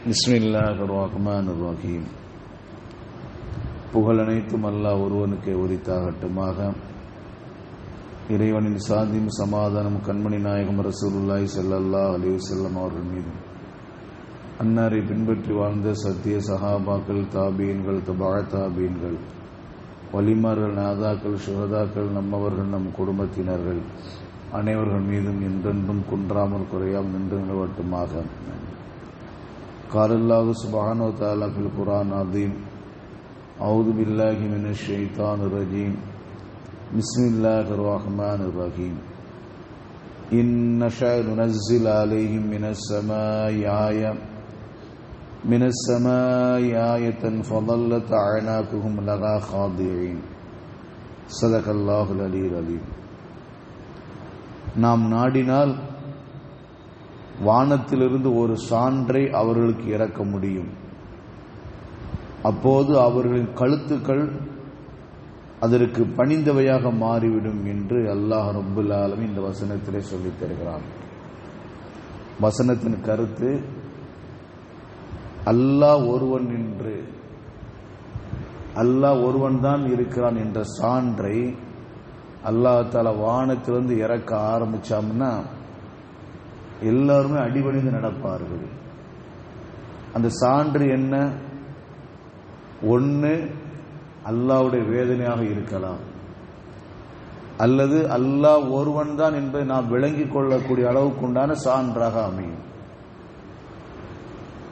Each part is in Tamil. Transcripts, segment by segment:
بسم الله الرحمن الرحيم புகழனைத்தும் அல்லாஹ் ஒருவனுக்கே உரித்தாகட்டுமாக. இறைவனின் சாந்தியும் சமாதானம் கண்மணி நாயகம் ரசூலுல்லாய் செல்லல்லா அலைஹி செல்லம் அவர்கள் மீது அன்னாரை பின்பற்றி வாழ்ந்த சத்திய சஹாபாக்கள் தாபீன்கள் தபா தாபீன்கள் வலிமார்கள் நாதாக்கள் சுகதாக்கள் நம்மவர்கள் நம் குடும்பத்தினர்கள் அனைவர்கள் மீதும் என்றென்றும் குன்றாமல் குறையாமல் நின்று நிலவட்டுமாக. قال الله سبحانه وتعالى في القرآن العظيم أعوذ بالله من الشيطان الرجيم بسم الله الرحمن الرحيم إن نشأ ننزل عليهم من السماء آية من السماء آية فظلت أعناقهم لها خاضعين صدق الله العلي العليم நாம் நாடினால் வானத்திலிருந்து ஒரு சான்றை அவர்களுக்கு இறக்க முடியும். அப்போது அவர்களின் கழுத்துக்கள் அதற்கு பணிந்தவையாக மாறிவிடும் என்று அல்லாஹ் ரப்புல் ஆலமீன் இந்த வசனத்திலே சொல்லித் தருகிறான். வசனத்தின் கருத்து அல்லாஹ் ஒருவன் என்று அல்லாஹ் ஒருவன் தான் இருக்கிறான் என்ற சான்றை அல்லாஹால வானத்திலிருந்து இறக்க ஆரம்பிச்சோம்னா எல்லாருமே அடிபணிந்து நடப்பார்கள். அந்த சான்று என்ன? ஒன்று அல்லாவுடைய வேதனையாக இருக்கலாம். அல்லது அல்லாஹ் ஒருவன் தான் என்பதை நாம் விளங்கிக் கொள்ளக்கூடிய அளவுக்கு உண்டான சான்றாக அமையும்.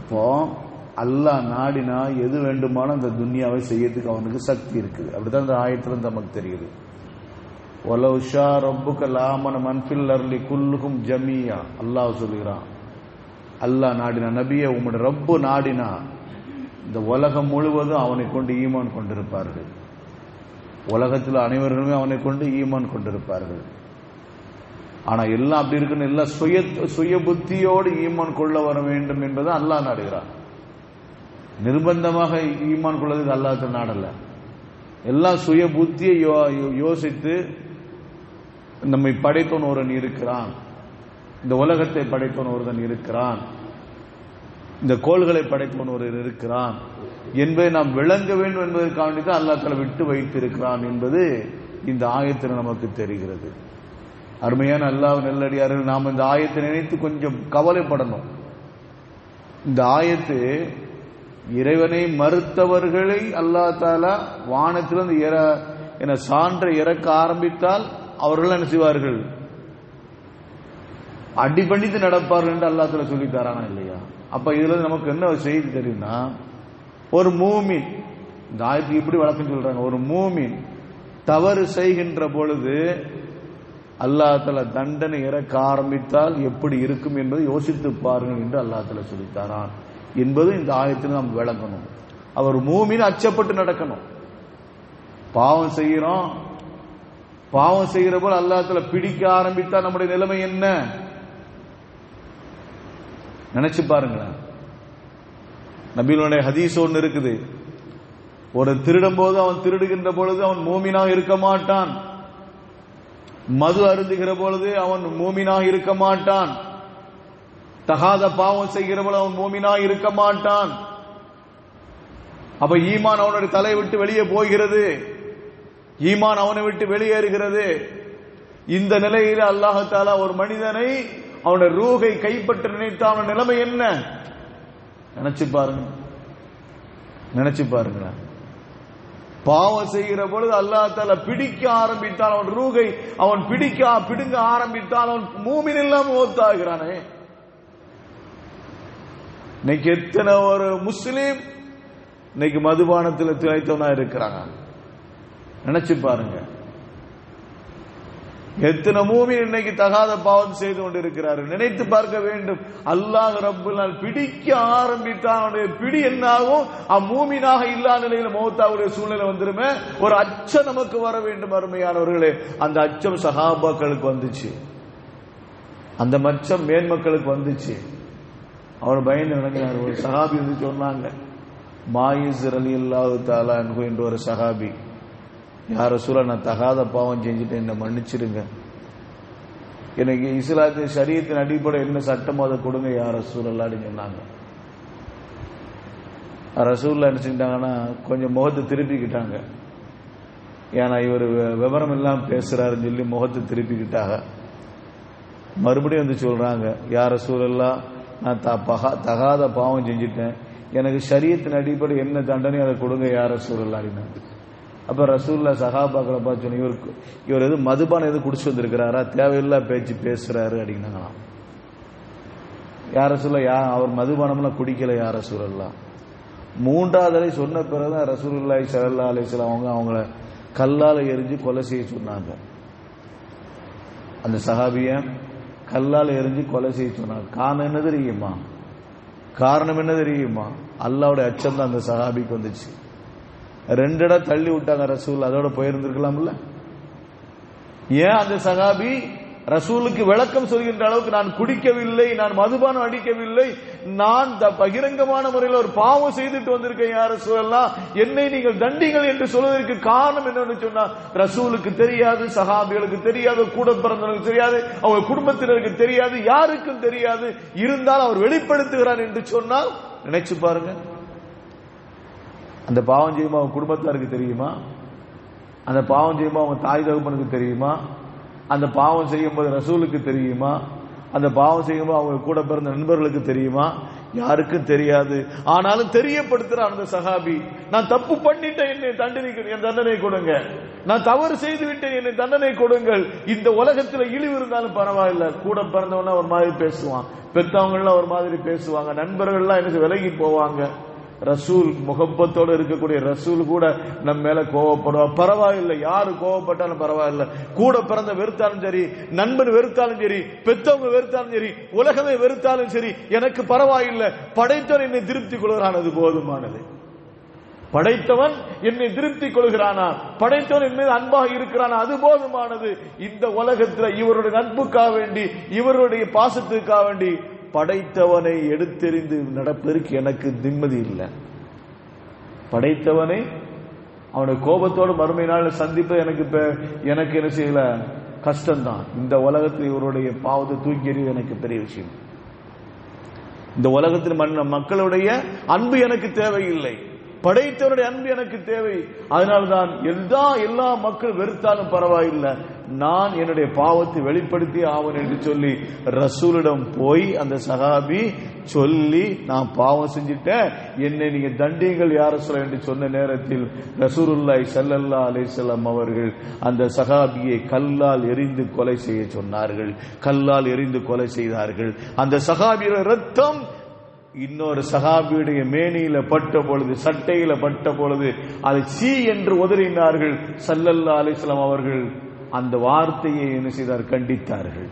இப்போ அல்லாஹ் நாடினா எது வேண்டுமானோ அந்த துன்யாவை செய்யறதுக்கு அவனுக்கு சக்தி இருக்குது. அப்படித்தான் இந்த ஆயத்தில் நமக்கு தெரியுது. ஒலவு ஷா ரப்புக்க லாமன மன்பில் அர்லி குல்லுகும் ஜமியா. அல்லாஹ் சொல்லுகிறான். அல்லாஹ் நாடினா நபிய உம்முடைய ரப்பு நாடினா இந்த உலகம் முழுவதும் அவனை கொண்டு ஈமான் கொண்டிருப்பார்கள். உலகத்தில் அனைவர்களுமே அவனை கொண்டு ஈமான் கொண்டிருப்பார்கள். ஆனா எல்லாம் அப்படி இருக்குன்னு எல்லாம் சுய சுய புத்தியோடு ஈமான் கொள்ள வர வேண்டும் என்பதை அல்லாஹ் நாடுகிறான். நிர்பந்தமாக ஈமான் கொள்வதற்கு அல்லாஹ் நாடல்ல எல்லாம் சுய புத்தியை யோசித்து நம்மை படைத்தோன் ஒருவன் இருக்கிறான். இந்த உலகத்தை படைத்தோன் ஒருவன் இருக்கிறான். இந்த கோள்களை படைத்தவன் ஒருவர் இருக்கிறான். என்பதை நாம் விளங்க வேண்டும் என்பதற்காண்டி தான் அல்லா தலை விட்டு வைத்திருக்கிறான் என்பது இந்த ஆயத்தில் நமக்கு தெரிகிறது. அருமையான அல்லாஹ் நெல்லடியார்கள் நாம் இந்த ஆயத்தை நினைத்து கொஞ்சம் கவலைப்படணும். இந்த ஆயத்து இறைவனை மறுத்தவர்களை அல்லா தாலா வானத்திலிருந்து இற என சான்றை இறக்க ஆரம்பித்தால் அவர்கள் என்ன செய்வார்கள்? அடிபணித்து நடப்பார்கள் என்று அல்லாத்துல சொல்லி தரானா இல்லையா? அப்ப இதுல நமக்கு என்ன செய்தி தெரியும்னா ஒரு மூமின் இந்த ஆயத்துக்கு இப்படி வழக்கம் சொல்றாங்க ஒரு மூமின் தவறு செய்கின்ற பொழுது அல்லாஹல தண்டனை இறக்க ஆரம்பித்தால் எப்படி இருக்கும் என்பதை யோசித்து பாருங்கள் என்று அல்லாஹல சொல்லித்தாரான் என்பது இந்த ஆயத்தில் நாம் விளங்கணும். அவர் மூமின் அச்சப்பட்டு நடக்கணும். பாவம் செய்கிறோம் பாவம் செய்கிற போல அல்லாத்துல பிடிக்க ஆரம்பித்தா நம்முடைய நிலைமை என்ன? நினைச்சு பாருங்களேன். நபீனுடைய ஹதீஸ் ஒன்று இருக்குது. ஒரு திருடும் போது அவன் திருடுகின்ற பொழுது அவன் மூமினாக இருக்க மாட்டான். மது அருந்துகிற பொழுது அவன் மூமினாக இருக்க மாட்டான். தகாத பாவம் செய்கிற பொழுது அவன் மூமினாக இருக்க மாட்டான். அப்ப ஈமான் அவனுடைய தலை விட்டு வெளியே போகிறது. ஈமான் அவனை விட்டு வெளியேறுகிறது. இந்த நிலையில் அல்லாஹாலா ஒரு மனிதனை அவனுடைய ரூகை கைப்பற்ற நினைத்த அவன் நிலைமை என்ன? நினைச்சு பாருங்க. நினைச்சு பாருங்க. பாவம் செய்கிற பொழுது அல்லாஹால பிடிக்க ஆரம்பித்தால் அவன் ரூகை அவன் பிடிக்க பிடுங்க ஆரம்பித்தால் அவன் மூமின் இல்லாம ஓத்தாகிறானே இன்னைக்கு எத்தனை ஒரு முஸ்லீம் இன்னைக்கு மதுபானத்தில் திளைத்தவனா இருக்கிறாங்க. நினைச்சு பாருங்க. எத்தனை மூமி இன்னைக்கு தகாத பாவம் செய்து கொண்டிருக்கிறார்? நினைத்து பார்க்க வேண்டும். அல்லாஹ் ரப்புல் பிடிக்க ஆரம்பித்தான். அவனுடைய பிடி என்னாகும்? அம்மூமினாக இல்லாத நிலையில் மௌத்தாவுடைய சூழ்நிலை வந்துருமே. ஒரு அச்சம் நமக்கு வர வேண்டும் அருமையானவர்களே. அந்த அச்சம் சகாபாக்களுக்கு வந்துச்சு. அந்த மச்சம் மேன்மக்களுக்கு வந்துச்சு. அவர் பயந்து நடக்கிறார் ஒரு சகாபி வந்து சொன்னாங்க மாயிஸ் அலி அல்லாஹு தாலா என்று ஒரு சகாபி யார சூழ நான் தகாத பாவம் செஞ்சுட்டு என்னை மன்னிச்சிருங்க. எனக்கு இஸ்லாத்தின் சரியத்தின் அடிப்படை என்ன சட்டமோ அதை கொடுங்க யார சூழல் சொன்னாங்க. ரசூல்லா என்ன செஞ்சிட்டாங்கன்னா கொஞ்சம் முகத்தை திருப்பிக்கிட்டாங்க. ஏன்னா இவர் விவரம் எல்லாம் பேசுறாருன்னு சொல்லி முகத்தை திருப்பிக்கிட்டாங்க. மறுபடியும் வந்து சொல்றாங்க யார சூழல்லாம் நான் த- பகா- தகாத பாவம் செஞ்சிட்டேன். எனக்கு சரியத்தின் அடிப்படை என்ன தண்டனை அதை கொடுங்க யார சூழல் அப்படின்னாங்க அப்ப ரசூல்லா சகாபாக்களை பார்த்து சொன்ன இவருக்கு இவர் எது மதுபானம் எது குடிச்சு வந்திருக்கிறாரா? தேவையில்லா பேச்சு பேசுறாரு அப்படின்னாங்களாம். யார சொல்ல யா அவர் மதுபானம்லாம் குடிக்கல யார சூழல்லாம் மூன்றாவது சொன்ன பிறகுதான் ரசூல்லாய் ஸல்லல்லாஹு அலைஹி அவங்க அவங்கள கல்லால் எரிஞ்சு கொலை செய்ய சொன்னாங்க. அந்த சஹாபிய கல்லால் எரிஞ்சு கொலை செய்ய சொன்னாங்க. காரணம் என்ன தெரியுமா? காரணம் என்ன தெரியுமா? அல்லாவுடைய அச்சம் தான் அந்த சஹாபிக்கு வந்துச்சு. ரெண்டு இடம் தள்ளி விட்டாங்க ரசூல். அதோட போயிருந்திருக்கலாம்ல? ஏன் அந்த சகாபி ரசூலுக்கு விளக்கம் சொல்கின்ற அளவுக்கு நான் குடிக்கவில்லை நான் மதுபானம் அடிக்கவில்லை நான் த- பகிரங்கமான முறையில் ஒரு பாவம் செய்துட்டு வந்திருக்கேன் யார் ரசூல்லாம் என்னை நீங்கள் தண்டிகள் என்று சொல்வதற்கு காரணம் என்னன்னு சொன்னா ரசூலுக்கு தெரியாது சகாபிகளுக்கு தெரியாது கூட பிறந்தவர்களுக்கு தெரியாது அவங்க குடும்பத்தினருக்கு தெரியாது யாருக்கும் தெரியாது. இருந்தால் அவர் வெளிப்படுத்துகிறார் என்று சொன்னால் நினைச்சு பாருங்க. அந்த பாவம் செய்யுமா அவங்க குடும்பத்தாருக்கு தெரியுமா? அந்த பாவம் செய்யுமா அவங்க தாய் தகப்பனுக்கு தெரியுமா? அந்த பாவம் செய்யும்போது ரசூலுக்கு தெரியுமா? அந்த பாவம் செய்யும்போது அவங்க கூட பிறந்த நண்பர்களுக்கு தெரியுமா? யாருக்கும் தெரியாது. ஆனாலும் தெரியப்படுத்துறான் அந்த சகாபி நான் தப்பு பண்ணிட்டேன் என்னை தண்டனை என் தண்டனை கொடுங்க. நான் தவறு செய்து விட்டேன் என்னை தண்டனை கொடுங்கள். இந்த உலகத்துல இழிவு இருந்தாலும் பரவாயில்ல. கூட பிறந்தவனா ஒரு மாதிரி பேசுவான். பெத்தவங்க ஒரு மாதிரி பேசுவாங்க. நண்பர்கள்லாம் எனக்கு விலகி போவாங்க. ரசூல் முகப்பத்தோடு இருக்கக்கூடிய ரசூல் கூட நம்ம மேல கோவப்படுவா பரவாயில்லை. யாரு கோவப்பட்டாலும் பரவாயில்லை. கூட பிறந்த வெறுத்தாலும் சரி நண்பன் வெறுத்தாலும் சரி பெத்தவங்க வெறுத்தாலும் சரி உலகமே வெறுத்தாலும் சரி எனக்கு பரவாயில்லை. படைத்தவன் என்னை திருப்தி கொள்கிறான். அது போதுமானது. படைத்தவன் என்னை திருப்தி கொள்கிறானா? படைத்தவன் என் மீது அன்பாக இருக்கிறானா? அது போதுமானது. இந்த உலகத்தில் இவருடைய நட்புக்காக வேண்டி இவருடைய பாசத்துக்காக வேண்டி படைத்தவனை எடுத்தெறிந்து நடப்பதற்கு எனக்கு நிம்மதி இல்லை. படைத்தவனை அவனுடைய கோபத்தோடு மறுமை நாள் சந்திப்பது எனக்கு இப்ப எனக்கு என்ன செய்யல? கஷ்டம்தான். இந்த உலகத்தில் இவருடைய பாவத்தை தூக்கி எறிவது எனக்கு பெரிய விஷயம். இந்த உலகத்தில் மன்ன மக்களுடைய அன்பு எனக்கு தேவையில்லை. படைத்தவருடைய அன்பு எனக்கு தேவை. அதனால்தான் எல்லா எல்லா மக்கள் வெறுத்தாலும் பரவாயில்லை. நான் என்னுடைய பாவத்தை வெளிப்படுத்தி ஆவன் என்று சொல்லி ரசூலிடம் போய் அந்த சகாபி சொல்லி நான் பாவம் செஞ்சுட்டேன். என்னை நீங்க தண்டியுங்கள் யார சொல்ல என்று சொன்ன நேரத்தில் ரசூருல்லாய் சல்லல்லா அலிசல்லாம் அவர்கள் அந்த சகாபியை கல்லால் எரிந்து கொலை செய்ய சொன்னார்கள். கல்லால் எரிந்து கொலை செய்தார்கள். அந்த சகாபியோட ரத்தம் இன்னொரு சகாபியுடைய மேனியில பட்ட பொழுது சட்டையில பட்ட பொழுது அதை சீ என்று உதறினார்கள். சல்லல்லா அலிஸ்லாம் அவர்கள் அந்த வார்த்தையை என்ன செய்தார்? கண்டித்தார்கள்.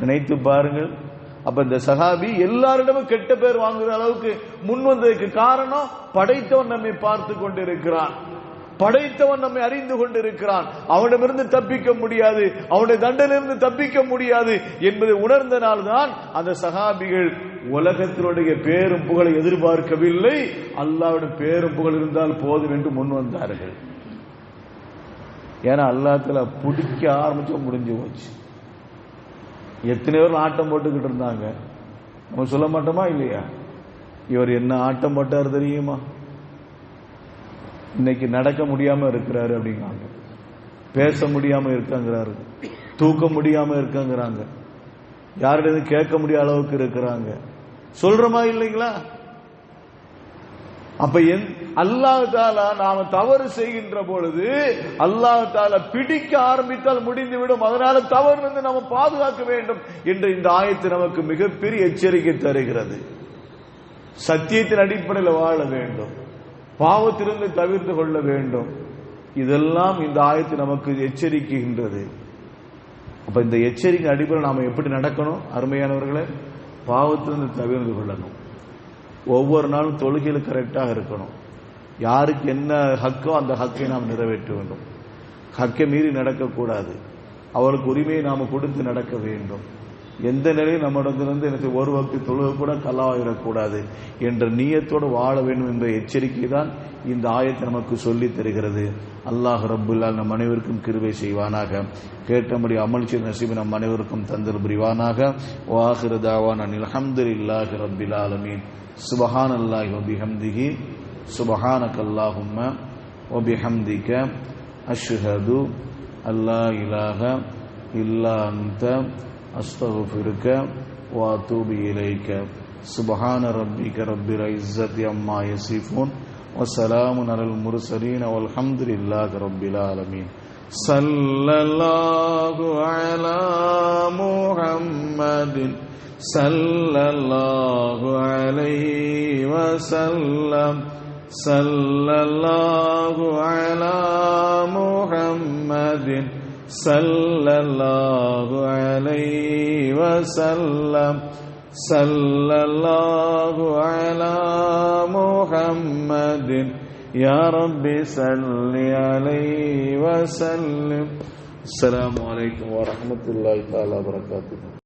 நினைத்து பாருங்கள். அப்ப இந்த சகாபி எல்லாரிடமும் கெட்ட பேர் வாங்குற அளவுக்கு முன் வந்ததுக்கு காரணம் படைத்தவன் நம்மை பார்த்து கொண்டிருக்கிறான். படைத்தவன் நம்மை அறிந்து கொண்டிருக்கிறான். அவனிடமிருந்து தப்பிக்க முடியாது. அவனுடைய தண்டனிலிருந்து தப்பிக்க முடியாது என்பதை உணர்ந்தனால்தான் அந்த சகாபிகள் உலகத்தினுடைய பேரும் புகழை எதிர்பார்க்கவில்லை. அல்லாவிடம் பேரும் புகழ் இருந்தால் போதும் என்று முன் வந்தார்கள். ஏன்னா அல்லாத்துல பிடிக்க ஆரம்பிச்சோம் முடிஞ்சு போச்சு. எத்தனை பேர் ஆட்டம் போட்டுக்கிட்டு இருந்தாங்க. நம்ம சொல்ல மாட்டோமா இல்லையா? இவர் என்ன ஆட்டம் போட்டார் தெரியுமா? இன்னைக்கு நடக்க முடியாம இருக்கிறாரு அப்படிங்கிறாங்க. பேச முடியாம இருக்காங்கிறாரு. தூக்க முடியாம இருக்காங்கிறாங்க. யாரிடம் கேட்க முடியாத அளவுக்கு இருக்கிறாங்க. சொல்றமா இல்லைங்களா? அப்ப என் அல்லாஹ் தாலா நாம தவறு செய்கின்ற பொழுது அல்லாஹ் தாலா பிடிக்க ஆரம்பித்தால் முடிந்துவிடும். அதனால தவறு வந்து நம்ம பாதுகாக்க வேண்டும் என்று இந்த ஆயத்து நமக்கு மிகப்பெரிய எச்சரிக்கை தருகிறது. சத்தியத்தின் அடிப்படையில் வாழ வேண்டும். பாவத்திலிருந்து தவிர்த்து கொள்ள வேண்டும். இதெல்லாம் இந்த ஆயத்து நமக்கு எச்சரிக்கின்றது. அப்ப இந்த எச்சரிக்கை அடிப்படையில் நாம எப்படி நடக்கணும்? அருமையானவர்களே பாவத்திலிருந்து தவிர்த்து கொள்ளணும். ஒவ்வொரு நாளும் தொழுகையில் கரெக்டாக இருக்கணும். யாருக்கு என்ன ஹக்கோ அந்த ஹக்கை நாம் நிறைவேற்ற வேண்டும். ஹக்கை மீறி நடக்கக்கூடாது. அவருக்கு உரிமையை நாம் கொடுத்து நடக்க வேண்டும். எந்த நிலையும் நம்மிடத்திலிருந்து எனக்கு ஒரு வக்தி தொழுக கூட கலாவிடக்கூடாது என்ற நீயத்தோடு வாழ வேண்டும் என்ற எச்சரிக்கை தான் இந்த ஆயத்தை நமக்கு சொல்லி தருகிறது. அல்லாஹ் ரபுல்லால் நம் அனைவருக்கும் கிருவை செய்வானாக. கேட்டபடி அமல் செய்த நசீபு நம் அனைவருக்கும் தந்தல் புரிவானாக. வாஹிரு தாவான் அனில் அஹமதுல்லாஹி ரப்பில் ஆலமீன். சுபஹான் அல்லாஹி வபிஹம்திஹி. سبحانك اللهم وبحمدك أشهد أن لا إله إلا أنت أستغفرك وأتوب إليك. سبحان ربك رب العزة عما يصفون وسلام على المرسلين والحمد لله رب العالمين. صلى الله على محمد. صلى الله عليه وسلم. صلى الله على محمد صلى الله عليه وسلم صلى الله على محمد يا رب صل عليه وسلم السلام عليكم ورحمة الله تعالى وبركاته